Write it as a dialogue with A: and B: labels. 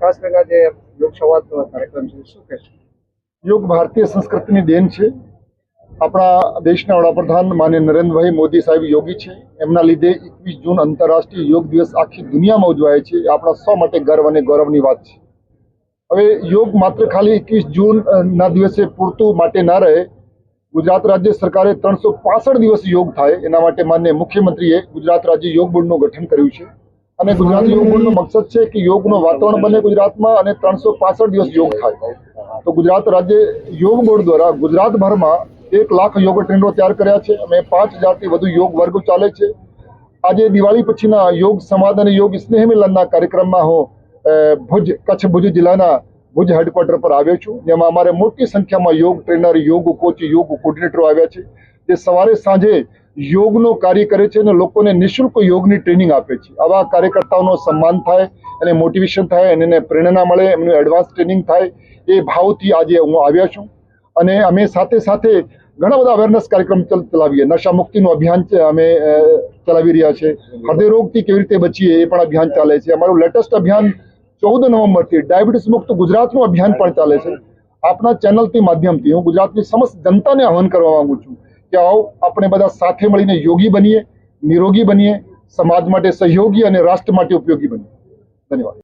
A: ખાસ જે લોક સંવાદ કાર્યક્રમ છે શું છે
B: યોગ ભારતીય સંસ્કૃતિની દેન છે. આપણા દેશના વડાપ્રધાન માન્ય નરેન્દ્રભાઈ મોદી સાહેબ યોગી છે. એમના લીધે એકવીસ જૂન આંતરરાષ્ટ્રીય યોગ દિવસ આખી દુનિયામાં ઉજવાય છે. આપણા સૌ માટે ગર્વ અને ગૌરવની વાત છે. હવે યોગ માત્ર ખાલી એકવીસ જૂન ના દિવસે પૂરતું માટે ના રહે. ગુજરાત રાજ્ય સરકારે ત્રણસો પાસઠ દિવસ યોગ થાય. એના માટે માન્ય મુખ્યમંત્રીએ ગુજરાત રાજ્ય યોગ બોર્ડનું ગઠન કર્યું છે. અને ગુજરાત યોગ બોર્ડનો મકસદ છે કે યોગનું વાતાવરણ બને ગુજરાતમાં અને ત્રણસો પાસઠ દિવસ યોગ થાય. તો ગુજરાત રાજ્ય યોગ બોર્ડ દ્વારા ગુજરાતભરમાં એક લાખ યોગ ટ્રેનરો તૈયાર કર્યા છે અને પાંચ હજારથી વધુ યોગ વર્ગો ચાલે છે. આજે દિવાળી પછીના યોગ સંવાદ અને યોગ સ્નેહ મિલનના કાર્યક્રમમાં હું ભુજ, કચ્છ ભુજ જિલ્લાના ભુજ હેડક્વાર્ટર પર આવ્યો છું. જેમાં અમારે મોટી સંખ્યામાં યોગ ટ્રેનર, યોગ કોચ, યોગ કોર્ડિનેટરો આવ્યા છે. જે સવારે સાંજે યોગનો કાર્ય કરે છે અને લોકોને નિઃશુલ્ક યોગની ટ્રેનિંગ આપે છે. આવા કાર્યકર્તાઓનો સન્માન થાય અને મોટિવેશન થાય અને એને પ્રેરણા મળે, એમનું એડવાન્સ ટ્રેનિંગ થાય એ ભાવથી આજે હું આવ્યા છું. અને અમે સાથે સાથે ઘણા બધા અવેરનેસ કાર્યક્રમ ચલાવીએ. નશા મુક્તિનું અભિયાન અમે ચલાવી રહ્યા છે. હૃદયરોગથી કેવી રીતે બચીએ એ પણ અભિયાન ચાલે છે. અમારું લેટેસ્ટ અભિયાન ચૌદ નવેમ્બરથી ડાયાબિટીસ મુક્ત ગુજરાતનું અભિયાન પણ ચાલે છે. આપના ચેનલથી માધ્યમથી હું ગુજરાતની સમસ્ત જનતાને આહવાન કરવા માંગુ છું કે આવો આપણે બધા સાથે મળીને યોગી બનીએ, નિરોગી બનીએ, સમાજ માટે સહયોગી અને રાષ્ટ્ર માટે ઉપયોગી બનીએ. ધન્યવાદ.